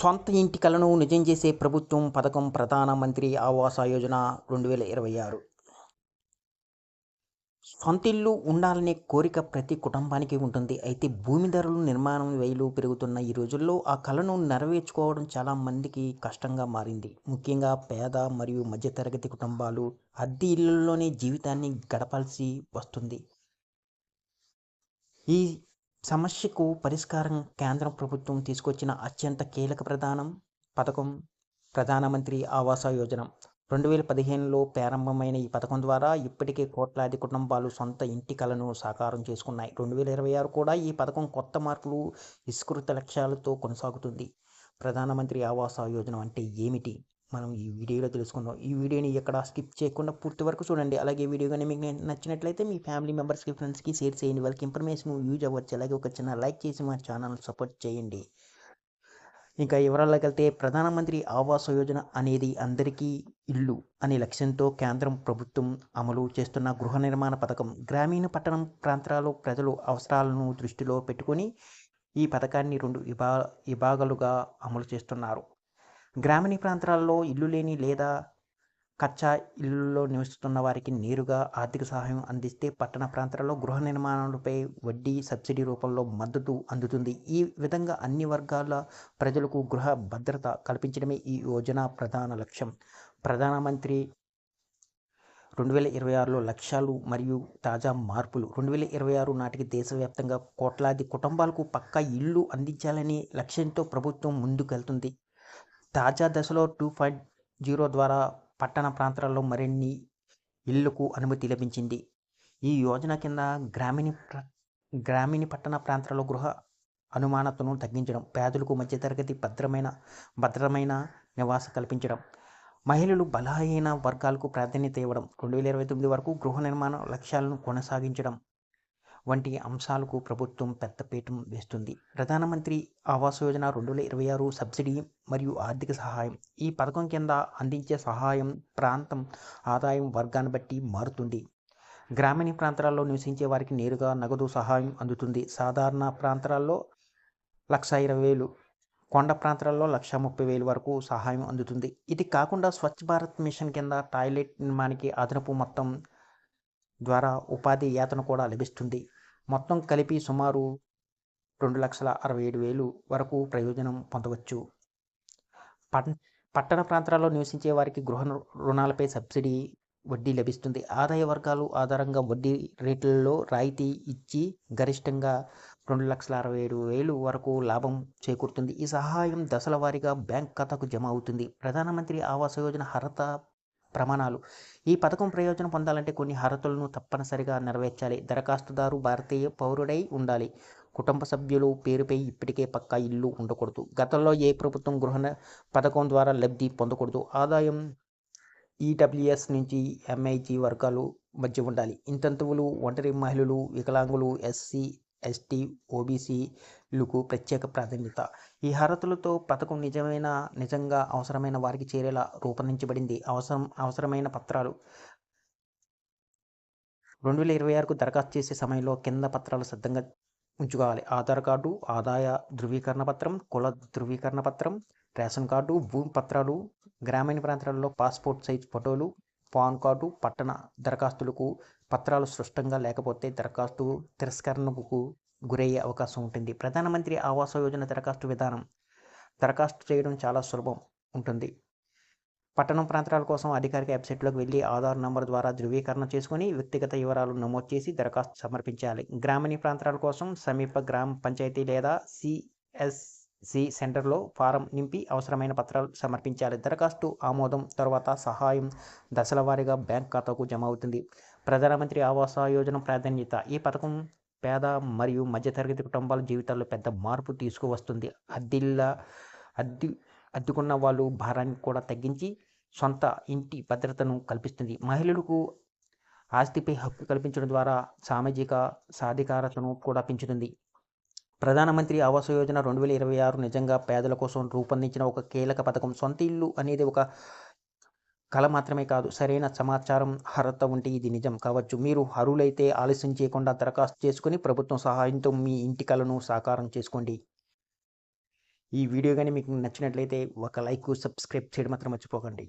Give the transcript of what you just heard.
సొంత ఇంటి కలను నిజం చేసే ప్రభుత్వం పథకం ప్రధానమంత్రి ఆవాస యోజన రెండు వేల ఇరవై ఆరు. సొంత ఇల్లు ఉండాలనే కోరిక ప్రతి కుటుంబానికి ఉంటుంది. అయితే భూమి ధరలు నిర్మాణం వ్యయలు పెరుగుతున్న ఈ రోజుల్లో ఆ కళను నెరవేర్చుకోవడం చాలా మందికి కష్టంగా మారింది. ముఖ్యంగా పేద మరియు మధ్యతరగతి కుటుంబాలు అద్దె ఇళ్ళలోనే జీవితాన్ని గడపాల్సి వస్తుంది. ఈ సమస్యకు పరిష్కారం కేంద్ర ప్రభుత్వం తీసుకొచ్చిన అత్యంత కీలక ప్రధానం పథకం ప్రధానమంత్రి ఆవాస యోజన. రెండు వేల పదిహేనులో ప్రారంభమైన ఈ పథకం ద్వారా ఇప్పటికే కోట్లాది కుటుంబాలు సొంత ఇంటి కలను సాకారం చేసుకున్నాయి. రెండు వేల ఇరవై ఆరు కూడా ఈ పథకం కొత్త మార్పులు విస్తృత లక్ష్యాలతో కొనసాగుతుంది. ప్రధానమంత్రి ఆవాస యోజన అంటే ఏమిటి? మనం ఈ వీడియోలో తెలుసుకుందాం. ఈ వీడియోని ఎక్కడ స్కిప్ చేయకుండా పూర్తి వరకు చూడండి. అలాగే వీడియో కానీ మీకు నచ్చినట్లయితే మీ ఫ్యామిలీ మెంబర్స్కి ఫ్రెండ్స్కి షేర్ చేయండి. వాళ్ళకి ఇన్ఫర్మేషన్ యూజ్ అవ్వచ్చు. అలాగే ఒక చిన్న లైక్ చేసి మా ఛానల్ సపోర్ట్ చేయండి. ఇంకా వివరాల్లోకి వెళ్తే ప్రధానమంత్రి ఆవాస యోజన అనేది అందరికీ ఇల్లు అనే లక్ష్యంతో కేంద్రం ప్రభుత్వం అమలు చేస్తున్న గృహ నిర్మాణ పథకం. గ్రామీణ పట్టణం ప్రాంతాల్లో ప్రజలు అవసరాలను దృష్టిలో పెట్టుకొని ఈ పథకాన్ని రెండు విభా విభాగాలుగా అమలు చేస్తున్నారు. గ్రామీణ ప్రాంతాల్లో ఇల్లు లేని లేదా కచ్చా ఇళ్ళలో నివసిస్తున్న వారికి నేరుగా ఆర్థిక సహాయం అందిస్తే పట్టణ ప్రాంతాల్లో గృహ నిర్మాణాలపై వడ్డీ సబ్సిడీ రూపంలో మద్దతు అందుతుంది. ఈ విధంగా అన్ని వర్గాల ప్రజలకు గృహ భద్రత కల్పించడమే ఈ యోజన ప్రధాన లక్ష్యం. ప్రధానమంత్రి రెండు వేల ఇరవై ఆరులో లక్ష్యాలు మరియు తాజా మార్పులు. రెండు వేల ఇరవై ఆరు నాటికి దేశవ్యాప్తంగా కోట్లాది కుటుంబాలకు పక్కా ఇల్లు అందించాలనే లక్ష్యంతో ప్రభుత్వం ముందుకెళ్తుంది. తాజా దశలో టూ పాయింట్ జీరో ద్వారా పట్టణ ప్రాంతాల్లో మరిన్ని ఇళ్ళకు అనుమతి లభించింది. ఈ యోజన కింద గ్రామీణ గ్రామీణ పట్టణ ప్రాంతాల్లో గృహ అనుమానతను తగ్గించడం పేదలకు మధ్యతరగతి భద్రమైన భద్రమైన నివాస కల్పించడం మహిళలు బలహీన వర్గాలకు ప్రాధాన్యత ఇవ్వడం రెండు వేల ఇరవై తొమ్మిది వరకు గృహ నిర్మాణ లక్ష్యాలను కొనసాగించడం వంటి అంశాలకు ప్రభుత్వం పెద్దపీఠం వేస్తుంది. ప్రధానమంత్రి ఆవాస్ యోజన రెండు వేల ఇరవై ఆరు సబ్సిడీ మరియు ఆర్థిక సహాయం. ఈ పథకం కింద అందించే సహాయం ప్రాంతం ఆదాయం వర్గాన్ని బట్టి మారుతుంది. గ్రామీణ ప్రాంతాల్లో నివసించే వారికి నేరుగా నగదు సహాయం అందుతుంది. సాధారణ ప్రాంతాల్లో లక్ష ఇరవై వేలు కొండ ప్రాంతాల్లో లక్ష ముప్పై వేలు వరకు సహాయం అందుతుంది. ఇది కాకుండా స్వచ్ఛ భారత్ మిషన్ కింద టాయిలెట్ నిర్మాణానికి అదనపు మొత్తం ద్వారా ఉపాధి యాతన కూడా లభిస్తుంది. మొత్తం కలిపి సుమారు రెండు లక్షల అరవై ఏడు వేలు వరకు ప్రయోజనం పొందవచ్చు. పట్టణ ప్రాంతాల్లో నివసించే వారికి గృహ రుణాలపై సబ్సిడీ వడ్డీ లభిస్తుంది. ఆదాయ వర్గాలు ఆధారంగా వడ్డీ రేట్లలో రాయితీ ఇచ్చి గరిష్టంగా రెండు లక్షల అరవై ఏడు వేలు వరకు లాభం చేకూరుతుంది. ఈ సహాయం దశల వారీగా బ్యాంక్ ఖాతాకు జమ అవుతుంది. ప్రధానమంత్రి ఆవాస యోజన అర్హత ప్రమాణాలు. ఈ పథకం ప్రయోజనం పొందాలంటే కొన్ని అర్హతలను తప్పనిసరిగా నెరవేర్చాలి. దరఖాస్తుదారు భారతీయ పౌరుడై ఉండాలి. కుటుంబ సభ్యులు పేరుపై ఇప్పటికే పక్కా ఇల్లు ఉండకూడదు. గతంలో ఏ ప్రభుత్వం గృహ పథకం ద్వారా లబ్ధి పొందకూడదు. ఆదాయం ఈడబ్ల్యూఎస్ నుంచి ఎంఐజీ వర్గాలు మధ్య ఉండాలి. ఇంతంతువులు ఒంటరి మహిళలు వికలాంగులు ఎస్సీ ఎస్టీ ఓబీసీలకు ప్రత్యేక ప్రాధాన్యత. ఈ అర్హతలతో పథకం నిజమైన నిజంగా అవసరమైన వారికి చేరేలా రూపొందించబడింది. అవసరం అవసరమైన పత్రాలు. రెండు వేల ఇరవై ఆరుకు దరఖాస్తు చేసే సమయంలో కింద పత్రాలు సిద్ధంగా ఉంచుకోవాలి. ఆధార్ కార్డు ఆదాయ ధృవీకరణ పత్రం కుల ధృవీకరణ పత్రం రేషన్ కార్డు భూమి పత్రాలు గ్రామీణ ప్రాంతాలలో పాస్పోర్ట్ సైజ్ ఫోటోలు పాన్ కార్డు పట్టణ దరఖాస్తులకు పత్రాలు స్పష్టంగా లేకపోతే దరఖాస్తు తిరస్కరణకు గురయ్యే అవకాశం ఉంటుంది. ప్రధానమంత్రి ఆవాస యోజన దరఖాస్తు విధానం. దరఖాస్తు చేయడం చాలా సులభం ఉంటుంది. పట్టణం ప్రాంతాల కోసం అధికారిక వెబ్సైట్లోకి వెళ్ళి ఆధార్ నంబర్ ద్వారా ధృవీకరణ చేసుకుని వ్యక్తిగత వివరాలు నమోదు చేసి దరఖాస్తు సమర్పించాలి. గ్రామీణ ప్రాంతాల కోసం సమీప గ్రామ పంచాయతీ లేదా సిఎస్సి సెంటర్లో ఫారం నింపి అవసరమైన పత్రాలు సమర్పించాలి. దరఖాస్తు ఆమోదం తర్వాత సహాయం దశల వారీగా బ్యాంక్ ఖాతాకు జమ అవుతుంది. ప్రధానమంత్రి ఆవాస యోజన ప్రాధాన్యత ఈ పథకం పేద మరియు మధ్యతరగతి కుటుంబాల జీవితాల్లో పెద్ద మార్పు తీసుకువస్తుంది. అద్దిల్ల అద్దె అద్దెకున్న వాళ్ళు భారాన్ని కూడా తగ్గించి సొంత ఇంటి భద్రతను కల్పిస్తుంది. మహిళలకు ఆస్తిపై హక్కు కల్పించడం ద్వారా సామాజిక సాధికారతను కూడా పెంచుతుంది. ప్రధానమంత్రి ఆవాస యోజన రెండు వేల ఇరవై ఆరు నిజంగా పేదల కోసం రూపొందించిన ఒక కీలక పథకం. సొంత ఇల్లు అనేది ఒక కళ మాత్రమే కాదు సరైన సమాచారం అర్హత ఉంటే ఇది నిజం కావచ్చు. మీరు అరులైతే ఆలస్యం చేయకుండా దరఖాస్తు చేసుకుని ప్రభుత్వం సహాయంతో మీ ఇంటి కలను సాకారం చేసుకోండి. ఈ వీడియో కానీ మీకు నచ్చినట్లయితే ఒక లైక్ సబ్స్క్రైబ్ చేయడం మాత్రం మర్చిపోకండి.